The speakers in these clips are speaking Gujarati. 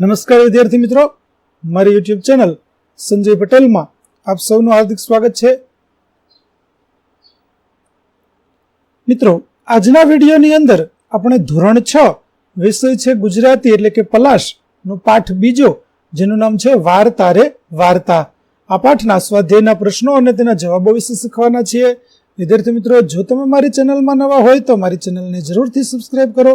નમસ્કાર વિદ્યાર્થી મિત્રો. મારી યુટ્યુબ ચેનલ સંજય પટેલમાં આપ સૌનું હાર્દિક સ્વાગત છે. મિત્રો, આજના વિડીયોની અંદર આપણે ધોરણ છ વિષય છે ગુજરાતી એટલે કે પલાશ નો પાઠ બીજો, જેનું નામ છે વાર્તા રે વાર્તા. આ પાઠના સ્વાધ્યાયના પ્રશ્નો અને તેના જવાબો વિશે શીખવાના છીએ. વિદ્યાર્થી મિત્રો, જો તમે મારી ચેનલમાં નવા હોય તો મારી ચેનલને જરૂરથી સબસ્ક્રાઇબ કરો.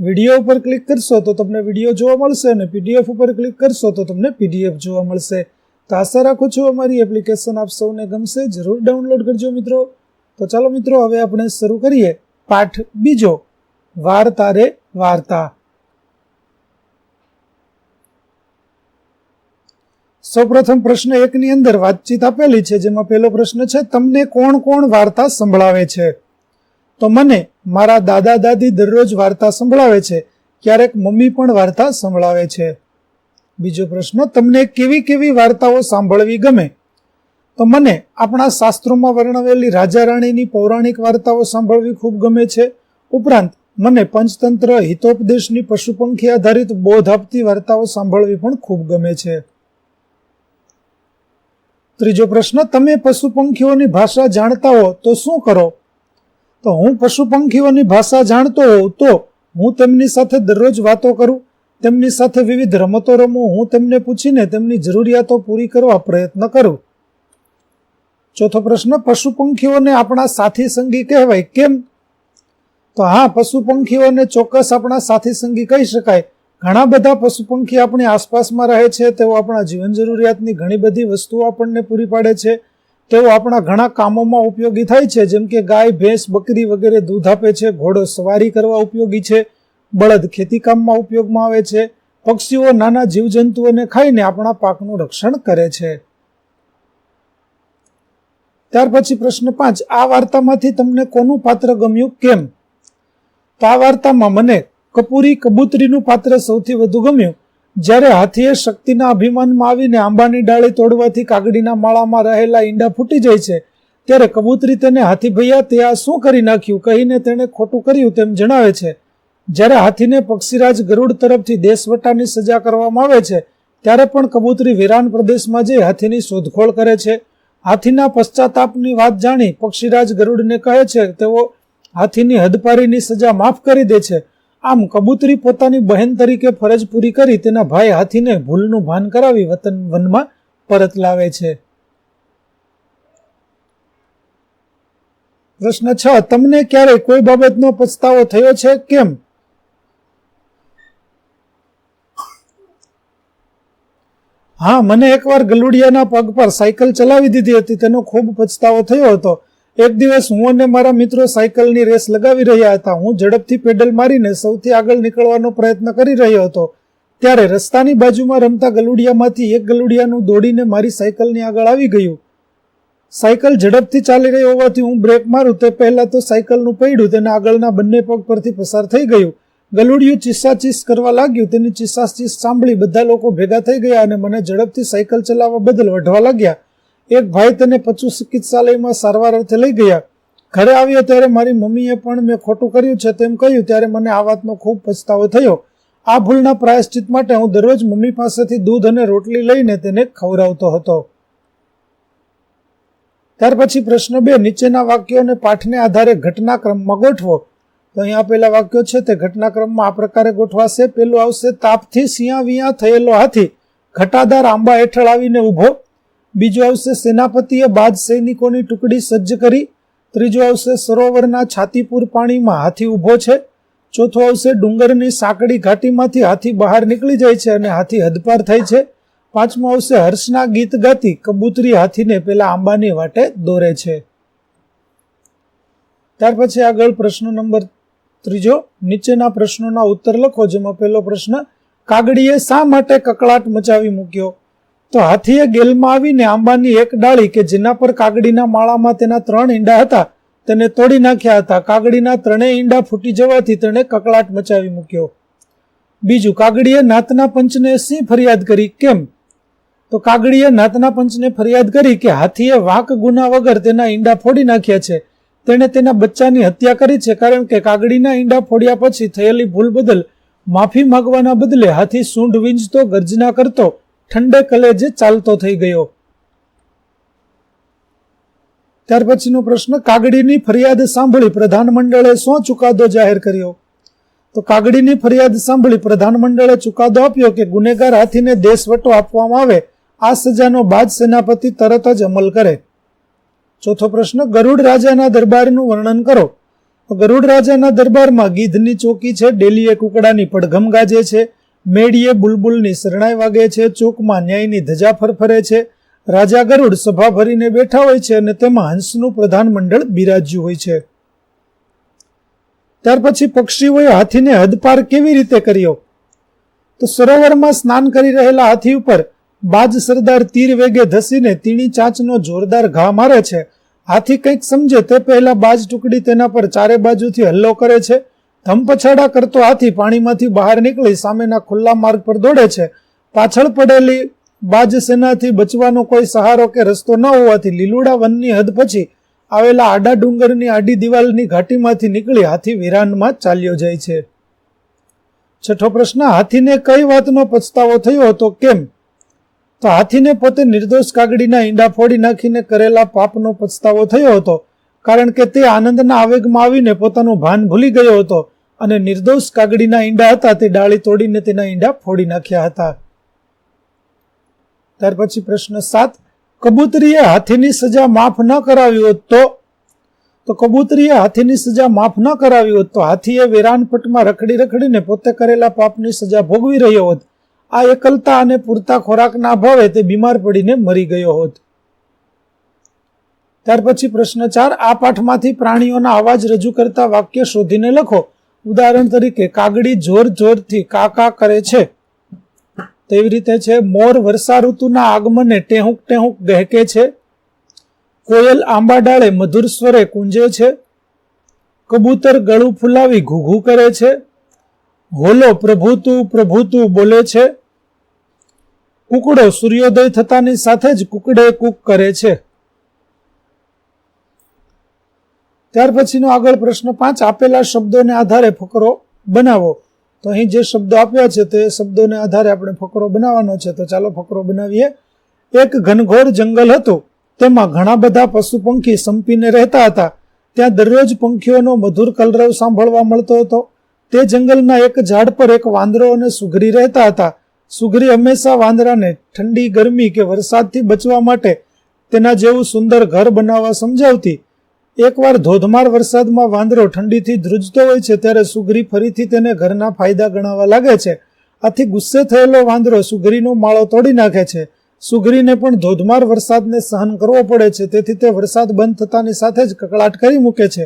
વીડિયો ઉપર ક્લિક કરશો તો તમને વીડિયો જોવા મળશે અને પીડીએફ ઉપર ક્લિક કરશો તો તમને પીડીએફ જોવા મળશે. તો આશા રાખું છું અમારી એપ્લિકેશન આપ સૌને ગમશે. જરૂર ડાઉનલોડ કરજો મિત્રો. તો ચાલો મિત્રો, હવે આપણે શરૂ કરીએ પાઠ બીજો. વાર્તા રે વાર્તા. સૌપ્રથમ પ્રશ્ન એકની અંદર વાતચીત આપેલી છે, જેમાં પહેલો પ્રશ્ન છે, તમને કોણ કોણ વાર્તા સંભળાવે છે? તો મને મારા દાદા દાદી દરરોજ વાર્તા સંભળાવે છે, ક્યારેક મમ્મી પણ વાર્તા સંભળાવે છે. બીજો પ્રશ્ન, તમને કેવી કેવી વાર્તાઓ સાંભળવી ગમે? તો મને આપણા શાસ્ત્રોમાં વર્ણવેલી રાજા રાણીની પૌરાણિક વાર્તાઓ સાંભળવી ખૂબ ગમે છે. ઉપરાંત, મને પંચતંત્ર, હિતોપદેશની પશુપંખી આધારિત બોધ આપતી વાર્તાઓ સાંભળવી પણ ખૂબ ગમે છે. ત્રીજો પ્રશ્ન, તમે પશુ પંખીઓની ભાષા જાણતા હો તો શું કરો? તો હું પશુ પંખીઓની ભાષા જાણતો હોઉં તો હું તેમની સાથે દરરોજ વાતો કરું, તેમની સાથે વિવિધ રમતો રમું, હું તેમને પૂછીને તેમની જરૂરિયાતો પૂરી કરવા પ્રયત્ન કરું. ચોથો પ્રશ્ન પશુ પંખીઓને આપણા સાથી સંગી કહેવાય કેમ? તો હા પશુ પંખીઓને ચોક્કસ આપણા સાથી સંગી કહી શકાય. ઘણા બધા પશુ પંખી આપણી આસપાસમાં રહે છે, તેઓ આપણા જીવન જરૂરિયાતની ઘણી બધી વસ્તુઓ આપણને પૂરી પાડે છે. તેઓ આપણા ઘણા કામોમાં ઉપયોગી થાય છે, જેમ કે ગાય, ભેંસ, બકરી વગેરે દૂધ આપે છે, ઘોડો સવારી કરવા ઉપયોગી છે, બળદ ખેતીકામમાં ઉપયોગમાં આવે છે, પક્ષીઓ નાના જીવજંતુઓને ખાઈને આપણા પાકનું રક્ષણ કરે છે. ત્યાર પછી પ્રશ્ન પાંચ, આ વાર્તામાંથી તમને કોનું પાત્ર ગમ્યું, કેમ? તો આ વાર્તામાં મને કપૂરી કબૂતરીનું પાત્ર સૌથી વધુ ગમ્યું. જ્યારે હાથીએ શક્તિના અભિમાનમાં આવીને આંબાની ડાળી તોડવાથી કાગડીના માળામાં રહેલા ઈંડા ફૂટી જાય છે, ત્યારે કબૂતરી તેને હાથી ભૈયા, તે આ શું કરી નાખ્યું? કહીને તેણે ખોટું કર્યું તેમ જણાવે છે. જ્યારે હાથીને પક્ષીરાજ ગરુડ તરફથી દેશવટાની સજા કરવામાં આવે છે, ત્યારે પણ કબૂતરી વિરાન પ્રદેશમાં જઈ હાથીની શોધખોળ કરે છે. હાથીના પશ્ચાતાપની વાત જાણી પક્ષીરાજ ગરુડને કહે છે, તેઓ હાથીની હદપારીની સજા માફ કરી દે છે. આમ કબૂતરી પોતાની બહેન તરીકે ફરજ પૂરી કરી તેના ભાઈ હાથીને ભૂલનું ભાન કરાવી વતન વનમાં પરત લાવે છે. પ્રશ્ન છ, તમને ક્યારે કોઈ બાબતનો પછતાવો થયો છે? કેમ? હા, મને એકવાર ગલુડિયાના પગ પર સાયકલ ચલાવી દીધી હતી, તેનો ખૂબ પછતાવો થયો હતો. એક દિવસ હું અને મારા મિત્રો સાયકલની રેસ લગાવી રહ્યા હતા. હું ઝડપથી પેડલ મારીને સૌથી આગળ નીકળવાનો પ્રયત્ન કરી રહ્યો હતો. ત્યારે રસ્તાની બાજુમાં રમતા ગલુડિયામાંથી એક ગલુડિયાનું દોડીને મારી સાયકલની આગળ આવી ગયું. સાયકલ ઝડપથી ચાલી રહી હોવાથી હું બ્રેક મારું તે પહેલા તો સાયકલનું પૈડું તેના આગળના બંને પગ પરથી પસાર થઈ ગયું. ગલુડિયું ચીસાચીસ કરવા લાગ્યું. તેની ચીસાચીસ સાંભળી બધા લોકો ભેગા થઈ ગયા અને મને ઝડપથી સાયકલ ચલાવવા બદલ વઢવા લાગ્યા. એક ભાઈ તેને પચુ ચિકિત્સાલયમાં સારવાર અર્થે લઈ ગયા. ઘરે આવ્યો ત્યારે મારી મમ્મીએ પણ મેં ખોટું કર્યું છે તેમ કહ્યું, ત્યારે મને આ વાતનો ખૂબ પછતાવો થયો. આ ભૂલના પ્રાયશ્ચિત માટે હું દરરોજ મમ્મી પાસેથી દૂધ અને રોટલી લઈને તેને ખવડાવતો હતો. ત્યાર પછી પ્રશ્ન બે, નીચેના વાક્યોને પાઠને આધારે ઘટનાક્રમમાં ગોઠવો. તો અહીંયા પેલા વાક્યો છે, તે ઘટનાક્રમમાં આ પ્રકારે ગોઠવાશે, પેલું આવશે, તાપથી સિયા વિયા થયેલો હાથી. ઘટાદાર આંબા હેઠળ આવીને ઊભો. બીજું આવશે સેનાપતિએ બાદ સૈનિકોની ટુકડી સજ્જ કરી. ત્રીજું આવશે સરોવરના છાતીપુર પાણીમાં હાથી ઊભો છે. ચોથું આવશે ડુંગરની સાંકડી ઘાટીમાંથી હાથી બહાર નીકળી જાય છે અને હાથી હદપાર થાય છે. પાંચમું આવશે હર્ષના ગીત ગાતી કબૂતરી હાથીને પેલા આંબાની વાટે દોરે છે. ત્યાર પછી આગળ પ્રશ્ન નંબર ત્રીજો. નીચેના પ્રશ્નોના ઉત્તર લખો, જેમાં પહેલો પ્રશ્ન, કાગડીએ શા માટે કકળાટ મચાવી મૂક્યો? તો હાથીએ ગેલમાં આવીને આંબાની એક ડાળી કે જેના પર કાગડીના માળામાં તેના ત્રણ ઈંડા હતા, તેને તોડી નાખ્યા હતા. કાગડીના ત્રણેય ઈંડા ફૂટી જવાથી તેણે કકળાટ મચાવી મૂક્યો. બીજું, કાગડીએ નાતના પંચને સિંહ ફરિયાદ કરી? કેમ? તો કાગડીએ નાતના પંચને ફરિયાદ કરી કે હાથીએ વાંક ગુના વગર તેના ઈંડા ફોડી નાખ્યા છે. તેણે તેના બચ્ચાની હત્યા કરી છે કારણ કે કાગડીના ઈંડા ફોડ્યા પછી થયેલી ભૂલ બદલ માફી માગવાના બદલે હાથી સૂંઢ વીંજતો ગર્જના કરતો ઠંડે કલેજે ચાલતો થઈ ગયો. ત્યાર પછીનો પ્રશ્ન, કાગડીની ફરિયાદ સાંભળી પ્રધાનમંડળે શું ચુકાદો જાહેર કર્યો? તો કાગડીની ફરિયાદ સાંભળી પ્રધાનમંડળે ચુકાદો આપ્યો કે ગુનેગાર હાથીને દેશવટો આપવામાં આવે, આ સજાનો બાદ સેનાપતિ તરત જ અમલ કરે. ચોથો પ્રશ્ન, ગરુડ રાજાના દરબારનું વર્ણન કરો. ગરુડ રાજાના દરબારમાં ગીધની ચોકી છે, ડેલીએ કુકડાની પડઘમ ગાજે છે મેડીએ બુલબુલની શરણાઈ વાગે છે, ચોકમાં ન્યાયની ધજા ફરફરે છે. રાજા ગરુડ સભા ભરીને બેઠા હોય છે અને તેમાં હંસનું પ્રધાનમંડળ બિરાજ્યું હોય છે. ત્યાર પછી પક્ષીઓએ હાથીને હદપાર કેવી રીતે કર્યો? તો સરોવરમાં સ્નાન કરી રહેલા હાથી ઉપર બાજ સરદાર તીર વેગે ધસીને તીણી ચાંચનો જોરદાર ઘા મારે છે. હાથી કંઈક સમજે તે પહેલા બાજ ટુકડી તેના પર ચારે બાજુથી હલ્લો કરે છે. ધમપછાડા કરતો હાથી પાણીમાંથી બહાર નીકળી સામેના ખુલ્લા માર્ગ પર દોડે છે. પાછળ પડેલી બાજ સેનાથી બચવાનો કોઈ સહારો કે રસ્તો ન હોવાથી લીલુડા વનની હદ પછી આવેલા આડા ડુંગરની આડી દિવાલની ઘાટીમાંથી નીકળી હાથી વિરાનમાં ચાલ્યો જાય છે. છઠ્ઠો પ્રશ્ન, હાથીને કઈ વાતનો પછતાવો થયો હતો? કેમ? તો હાથીને પોતે નિર્દોષ કાગડીના ઈંડા ફોડી નાખીને કરેલા પાપનો પછતાવો થયો હતો. કારણ કે તે આનંદના આવેગમાં આવીને પોતાનું ભાન ભૂલી ગયો હતો અને નિર્દોષ કાગડીના ઈંડા હતા તે ડાળી તોડીને તેના ઈંડા ફોડી નાખ્યા હતા. ત્યાર પછી પ્રશ્ન સાત, કબૂતરીએ હાથીની સજા માફ ન કરાવી હોત તો? તો કબૂતરીએ હાથીની સજા માફ ન કરાવી હોત તો હાથીએ વેરાનપટમાં રખડી રખડીને પોતે કરેલા પાપની સજા ભોગવી રહ્યો હોત. આ એકલતા અને પૂરતા ખોરાકના અભાવે તે બીમાર પડીને મરી ગયો હોત. ત્યાર પછી પ્રશ્ન ચાર, આ પાઠમાંથી પ્રાણીઓના અવાજ રજૂ કરતા વાક્ય શોધીને લખો. ઉદાહરણ તરીકે, કાગડી જોર જોરથી કા કા કરે છે. તેવી રીતે છે, મોર વર્ષા ઋતુના આગમને ટેહુંક ટેહુંક ગહેકે છે. કોયલ આંબા ડાળે મધુર સ્વરે કુંજે છે. કબૂતર ગળું ફુલાવી ઘૂઘું કરે છે. હોલો પ્રભુતું પ્રભુતું બોલે છે. કુકડો સૂર્યોદય થતાની સાથે જ કુકડે કૂક કરે છે. ત્યાર પછીનો આગળ પ્રશ્ન પાંચ, આપેલા શબ્દોને આધારે ફકરો બનાવો. તો અહીં જે શબ્દો આપ્યા છે તે શબ્દોને આધારે આપણે ફકરો બનાવવાનો છે. તો ચાલો ફકરો બનાવીએ. એક ઘનઘોર જંગલ હતું. તેમાં ઘણા બધા પશુ પંખી સંપીને રહેતા હતા. ત્યાં દરરોજ પંખીઓનો મધુર કલરવ સાંભળવા મળતો હતો. તે જંગલના એક ઝાડ પર એક વાંદરો અને સુઘરી રહેતા હતા. સુઘરી હંમેશા વાંદરાને ઠંડી, ગરમી કે વરસાદથી બચવા માટે તેના જેવું સુંદર ઘર બનાવવા સમજાવતી. એકવાર ધોધમાર વરસાદમાં વાંદરો ઠંડીથી ધ્રુજતો હોય છે, ત્યારે સુગરી ફરીથી તેને ઘરના ફાયદા ગણાવવા લાગે છે. આથી ગુસ્સે થયેલો વાંદરો સુગરીનો માળો તોડી નાખે છે. સુગરીને પણ ધોધમાર વરસાદને સહન કરવો પડે છે, તેથી તે વરસાદ બંધ થતાની સાથે જ કકળાટ કરી મૂકે છે.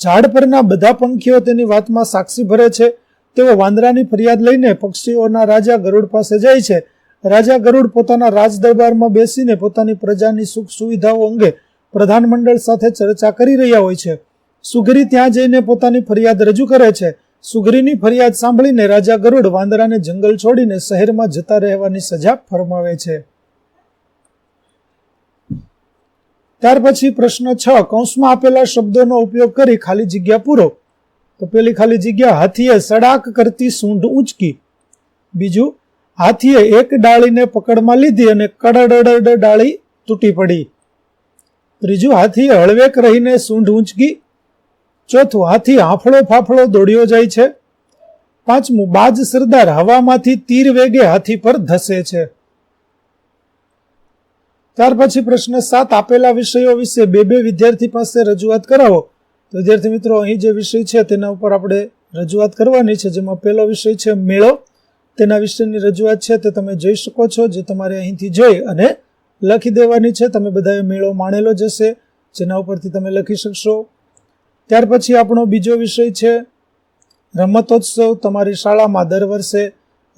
ઝાડ પરના બધા પંખીઓ તેની વાતમાં સાક્ષી ભરે છે. તેઓ વાંદરાની ફરિયાદ લઈને પક્ષીઓના રાજા ગરુડ પાસે જાય છે. રાજા ગરુડ પોતાના રાજ દરબારમાં બેસીને પોતાની પ્રજાની સુખ સુવિધાઓ અંગે પ્રધાનમંડળ સાથે ચર્ચા કરી રહ્યા હોય છે. સુગરી ત્યાં જઈને પોતાની ફરિયાદ રજૂ કરે છે. સુગરીની ફરિયાદ સાંભળીને રાજા ગરુડ વાંદરાને જંગલ છોડીને શહેરમાં જતા રહેવાની સજા ફરમાવે છે. ત્યાર પછી પ્રશ્ન છ, કૌંસમાં આપેલા શબ્દોનો ઉપયોગ કરી ખાલી જગ્યા પૂરો. તો પેલી ખાલી જગ્યા, હાથીએ સડાક કરતી સૂંઢ ઊંચકી. બીજું, હાથીએ એક ડાળીને પકડમાં લીધી અને કડડડ ડાળી તૂટી પડી. ત્રીજું હાથી હળવેક રહીને સૂંઢ ઊંચકી, ચોથું હાથી હાંફળો ફાફળો દોડ્યો જાય છે, પાંચમું બાજ સરદાર હવામાંથી તીર વેગે હાથી પર ધસે છે. ત્યાર પછી પ્રશ્ન સાત આપેલા વિષયો વિશે બે બે વિદ્યાર્થી પાસે રજૂઆત કરાવો. તો વિદ્યાર્થી મિત્રો, અહીં જે વિષય છે તેના ઉપર આપણે રજૂઆત કરવાની છે. જેમાં પહેલો વિષય છે મેળો. તેના વિશેની રજૂઆત છે તે તમે જોઈ શકો છો. જે તમારે અહીંથી જોઈ અને લખી દેવાની છે. તમે બધાએ મેળો માણેલો જશે જેના ઉપરથી તમે લખી શકશો. ત્યાર પછી આપણો બીજો વિષય છે. રમતોત્સવ તમારી શાળામાં દર વર્ષે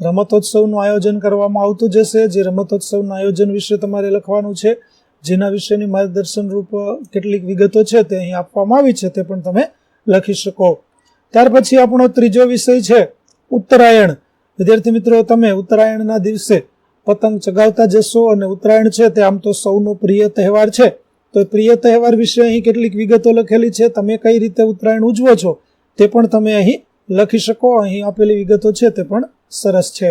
રમતોત્સવનું આયોજન કરવામાં આવતું જશે જે રમતોત્સવના આયોજન વિશે તમારે લખવાનું છે. જેના વિશેની માર્ગદર્શન રૂપ કેટલીક વિગતો છે તે અહીં આપવામાં આવી છે. તે પણ તમે લખી શકો. ત્યાર પછી આપણો ત્રીજો વિષય છે. ઉત્તરાયણ. વિદ્યાર્થી મિત્રો, તમે ઉત્તરાયણના દિવસે પતંગ ચગાવતા જશો અને ઉત્તરાયણ છે તે આમ તો સૌનો પ્રિય તહેવાર છે. તો પ્રિય તહેવાર વિશે અહીં કેટલીક વિગતો લખેલી છે. તમે કઈ રીતે ઉત્તરાયણ ઉજવો છો તે પણ તમે અહીં લખી શકો. અહીં આપેલી વિગતો છે તે પણ સરસ છે.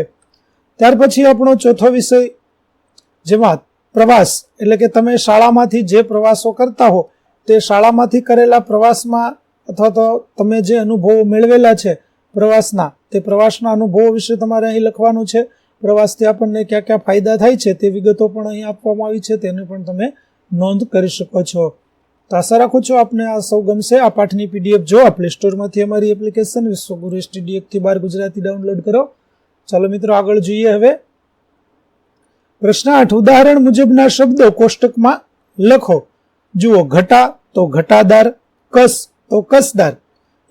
ત્યાર પછી આપણો ચોથો વિષય, જેમાં પ્રવાસ, એટલે કે તમે શાળામાંથી જે પ્રવાસો કરતા હો, તે શાળામાંથી કરેલા પ્રવાસમાં અથવા તો તમે જે અનુભવો મેળવેલા છે પ્રવાસના, તે પ્રવાસના અનુભવો વિશે તમારે અહીં લખવાનું છે. પ્રવાસથી આપણને ક્યાં ક્યાં ફાયદા થાય છે તે વિગતો પણ અહીં આપવામાં આવી છે, તેને પણ તમે નોંધ કરી શકો છો. તો આશા રાખું છું આપને આ સૌ ગમશે. આ પાઠની પીડીએફ જો આ પ્લે સ્ટોરમાંથી અમારી એપ્લિકેશન વિશ્વગુરુ એસટીડીએફથી બાર ગુજરાતી ડાઉનલોડ કરો. ચાલો મિત્રો આગળ જોઈએ હવે. પ્રશ્ન આઠ, ઉદાહરણ મુજબના શબ્દો કોષ્ટકમાં લખો. જુઓ, ઘટા તો ઘટાદાર, કસ તો કસદાર.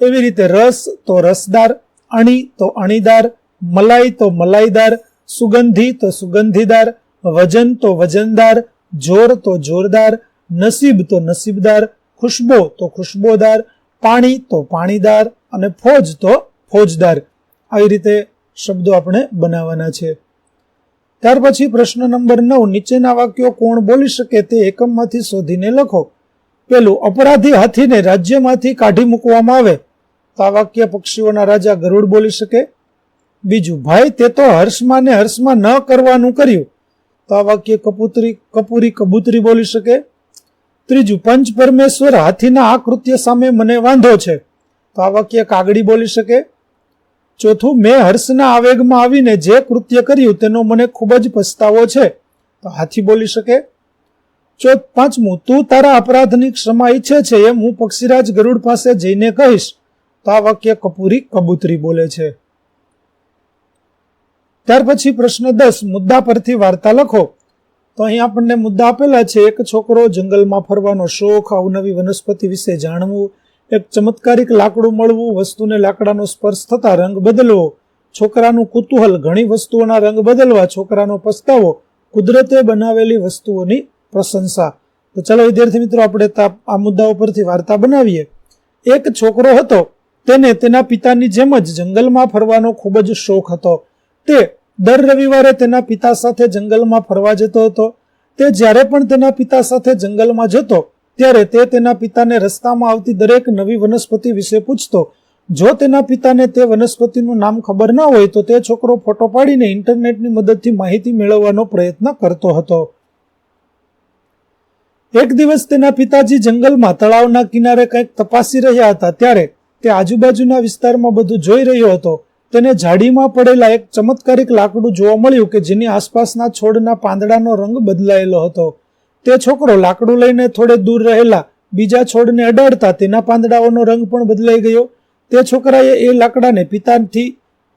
એવી રીતે રસ તો રસદાર, અણી તો અણીદાર, મલાઈ તો મલાઈદાર સુગંધી તો સુગંધીદાર, વજન તો વજનદાર, જોર તો જોરદાર, નસીબ તો નસીબદાર, ખુશ્બો તો ખુશ્બોદાર, પાણી તો પાણીદાર અને ફોજ તો ફોજદાર. આવી રીતે શબ્દો આપણે બનાવવાના છે. ત્યાર પછી પ્રશ્ન નંબર નવ, નીચેના વાક્યો કોણ બોલી શકે તે એકમમાંથી શોધીને લખો. પેલું, અપરાધી હાથીને રાજ્યમાંથી કાઢી મૂકવામાં આવે. તો આ વાક્ય પક્ષીઓના રાજા ગરુડ બોલી શકે. બીજું, ભાઈ, તે તો હર્ષમાં ને હર્ષમાં ન કરવાનું કર્યું. તો આ વાક્ય કપૂતરી, કપૂરી કબૂતરી બોલી શકે. ત્રીજું, પંચ પરમેશ્વર હાથીના આ કૃત્ય સામે મને વાંધો છે. તો આ વાક્ય કાગડી બોલી શકે. ચોથું, મેં હર્ષના આવેગમાં આવીને જે કૃત્ય કર્યું તેનો મને ખૂબ જ પસ્તાવો છે. તો હાથી બોલી શકે. ચોથ, પાંચમું, તું તારા અપરાધની ક્ષમા ઈચ્છે છે એમ હું પક્ષીરાજ ગરુડ પાસે જઈને કહીશ. તો આ વાક્ય કપૂરી કબૂતરી બોલે છે. ત્યાર પછી પ્રશ્ન દસ, મુદ્દા પરથી વાર્તા લખો. તો અહીં આપણને મુદ્દા આપેલા છે, એક છોકરો જંગલમાં ફરવાનો શોખ, અવનવી વનસ્પતિ વિશે જાણવું, એક ચમત્કારિક લાકડું મળવું, વસ્તુને લાકડાનો સ્પર્શ થતા રંગ બદલવો, છોકરાનું કુતૂહલ ઘણી વસ્તુઓના રંગ બદલવા, છોકરાનો પસ્તાવો, કુદરતે બનાવેલી વસ્તુઓની પ્રશંસા. તો ચાલો વિદ્યાર્થી મિત્રો, આપણે આ મુદ્દાઓ પરથી વાર્તા બનાવીએ. એક છોકરો હતો, તેને તેના પિતાની જેમ જ જંગલમાં ફરવાનો ખૂબ જ શોખ હતો. તે દર રવિવારે તેના પિતા સાથે જંગલમાં ફરવા જતો હતો. તે જ્યારે પણ તેના પિતા સાથે જંગલમાં જતો, ત્યારે તે તેના પિતાને રસ્તામાં આવતી દરેક નવી વનસ્પતિ વિશે પૂછતો. જો તેના પિતાને તે વનસ્પતિનું નામ ખબર ના હોય, તો તે છોકરો ફોટો પાડીને ઇન્ટરનેટની મદદથી માહિતી મેળવવાનો પ્રયત્ન કરતો હતો. એક દિવસ તેના પિતાજી જંગલમાં તળાવના કિનારે કંઈક તપાસી રહ્યા હતા, ત્યારે તે આજુબાજુના વિસ્તારમાં બધું જોઈ રહ્યો હતો. તેને ઝાડીમાં પડેલા એક ચમત્કારિક લાકડું જોવા મળ્યું કે જેની આસપાસના છોડના પાંદડાનો રંગ બદલાયેલો હતો. તે છોકરો લાકડું લઈને થોડે દૂર રહેલા બીજા છોડને અડાડતા તેના પાંદડાઓનો રંગ પણ બદલાઈ ગયો. તે છોકરાએ એ લાકડાને પિતાથી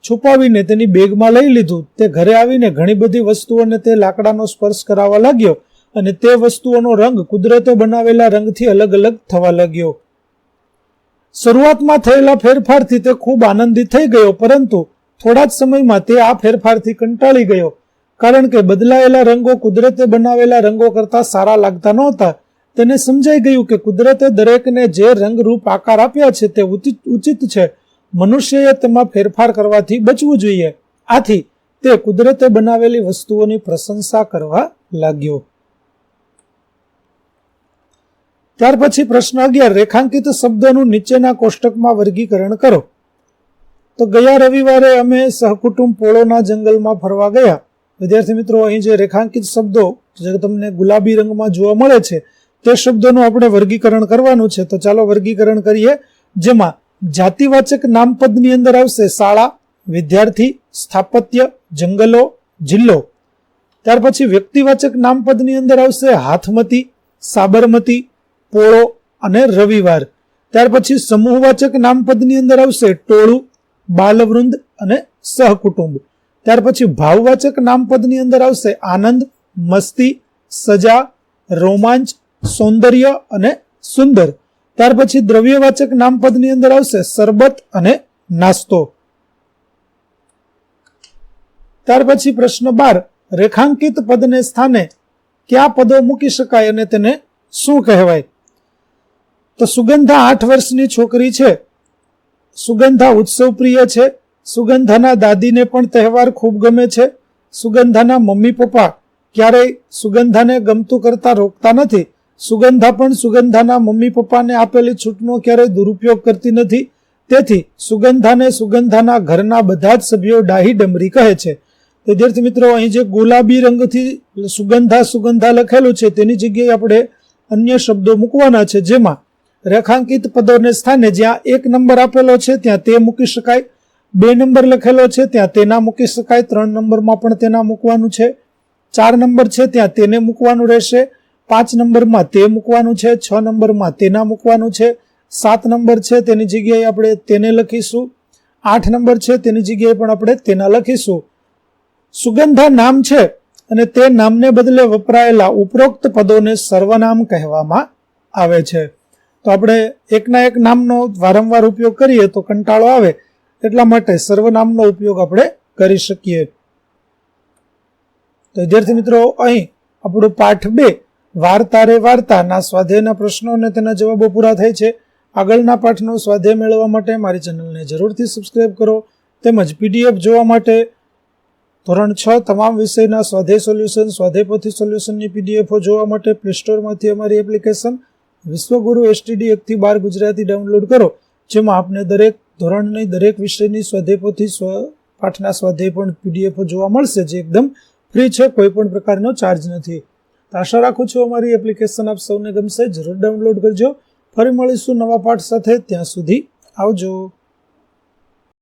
છુપાવીને તેની બેગમાં લઈ લીધું. તે ઘરે આવીને ઘણી બધી વસ્તુઓને તે લાકડાનો સ્પર્શ કરાવવા લાગ્યો અને તે વસ્તુઓનો રંગ કુદરતે બનાવેલા રંગથી અલગ અલગ થવા લાગ્યો. શરૂઆતમાં થયેલા ફેરફારથી તે ખૂબ આનંદિત થઈ ગયો, પરંતુ થોડા જ સમયમાં તે આ ફેરફારથી કંટાળી ગયો, કારણ કે બદલાયેલા રંગો કુદરતે બનાવેલા રંગો કરતા સારા લાગતા નહોતા. તેને સમજાઈ ગયું કે કુદરતે દરેકને જે રંગરૂપ આકાર આપ્યા છે તે ઉચિત છે. મનુષ્યએ તેમાં ફેરફાર કરવાથી બચવું જોઈએ. આથી તે કુદરતે બનાવેલી વસ્તુઓની પ્રશંસા કરવા લાગ્યો. ત્યાર પછી પ્રશ્ન અગિયાર, રેખાંકિત શબ્દોનું નીચેના કોષ્ટકમાં વર્ગીકરણ કરો. તો ગયા રવિવારે અમે સહકુટુંબ પોળોના જંગલમાં ફરવા ગયા. વિદ્યાર્થી મિત્રો, અહીં જે રેખાંકિત શબ્દો, જે તમને ગુલાબી રંગમાં જોવા મળે છે, તે શબ્દોનું આપણે વર્ગીકરણ કરવાનું છે. તો ચાલો વર્ગીકરણ કરીએ. જેમાં જાતિવાચક નામપદની અંદર આવશે શાળા, વિદ્યાર્થી, સ્થાપત્ય, જંગલો, જિલ્લો. ત્યાર પછી વ્યક્તિવાચક નામપદની અંદર આવશે હાથમતી, સાબરમતી પોળો અને રવિવાર. ત્યાર પછી સમૂહવાચક નામપદની અંદર આવશે ટોળું, બાલવૃંદ અને સહકુટુંબ. ત્યાર પછી ભાવવાચક નામપદની અંદર આવશે આનંદ, મસ્તી, સજા, રોમાંચ, સૌંદર્ય અને સુંદર. ત્યાર પછી દ્રવ્યવાચક નામપદની અંદર આવશે સરબત અને નાસ્તો. ત્યાર પછી પ્રશ્ન બાર, રેખાંકિત પદને સ્થાને કયા પદો મૂકી શકાય અને તેને શું કહેવાય? તો સુગંધા આઠ વર્ષની છોકરી છે. સુગંધા ઉત્સવ પ્રિય છે. સુગંધાના દાદીને પણ તહેવાર ખૂબ ગમે છે. સુગંધાના મમ્મી પપ્પા ક્યારેય સુગંધાને ગમતું કરતા રોકતા નથી. સુગંધા પણ સુગંધાના મમ્મી પપ્પાને આપેલી છૂટનો ક્યારેય દુરુપયોગ કરતી નથી. તેથી સુગંધાને સુગંધાના ઘરના બધા જ સભ્યો ડાહી ડમરી કહે છે. વિદ્યાર્થી મિત્રો, અહીં જે ગુલાબી રંગથી સુગંધા સુગંધા લખેલું છે, તેની જગ્યાએ આપણે અન્ય શબ્દો મૂકવાના છે, જેમાં રેખાંકિત પદોને સ્થાને જ્યાં એક નંબર આપેલો છે, ત્યાં તે મૂકી શકાય. બે નંબર લખેલો છે, ત્યાં તેના મૂકી શકાય. ત્રણ નંબરમાં પણ તેના મૂકવાનું છે. ચાર નંબર છે, ત્યાં તેને મૂકવાનું રહેશે. પાંચ નંબરમાં તે મૂકવાનું છે, છ નંબરમાં તેના મૂકવાનું છે. સાત નંબર છે, તેની જગ્યાએ આપણે તેને લખીશું. આઠ નંબર છે, તેની જગ્યાએ પણ આપણે તેના લખીશું. સુગંધા નામ છે અને તે નામને બદલે વપરાયેલા ઉપરોક્ત પદોને સર્વનામ કહેવામાં આવે છે. તો આપણે એકના એક નામનો વારંવાર ઉપયોગ કરીએ તો કંટાળો આવે એટલા માટે સર્વનામનો ઉપયોગ આપણે કરી શકીએ. તો વિદ્યાર્થી મિત્રો, અહીં આપણું પાઠ બે, વાર્તા રે વાર્તાના સ્વાધ્યાયના પ્રશ્નો અને તેના જવાબો પૂરા થાય છે. આગળના પાઠનો સ્વાધ્યાય મેળવવા માટે મારી ચેનલને જરૂરથી સબસ્ક્રાઈબ કરો તેમજ પીડીએફ જોવા માટે ધોરણ છ તમામ વિષયના સ્વાધ્યાય સોલ્યુશન, સ્વાધ્યાય પોથી સોલ્યુશનની પીડીએફો જોવા માટે પ્લે સ્ટોરમાંથી અમારી એપ્લિકેશન વિશ્વગુરુ એસટીડી એકથી બાર ગુજરાતી ડાઉનલોડ કરો, જેમાં આપને દરેક ધોરણની, દરેક વિષયની સ્વાધ્યાયપોથી સ્વ, પાઠના સ્વાધ્યાય પણ પીડીએફો જોવા મળશે, જે એકદમ ફ્રી છે કોઈ પણ પ્રકારનો ચાર્જ નથી. તો આશા રાખું છું અમારી એપ્લિકેશન આપ સૌને ગમશે, જરૂર ડાઉનલોડ કરજો. ફરી મળીશું નવા પાઠ સાથે, ત્યાં સુધી આવજો.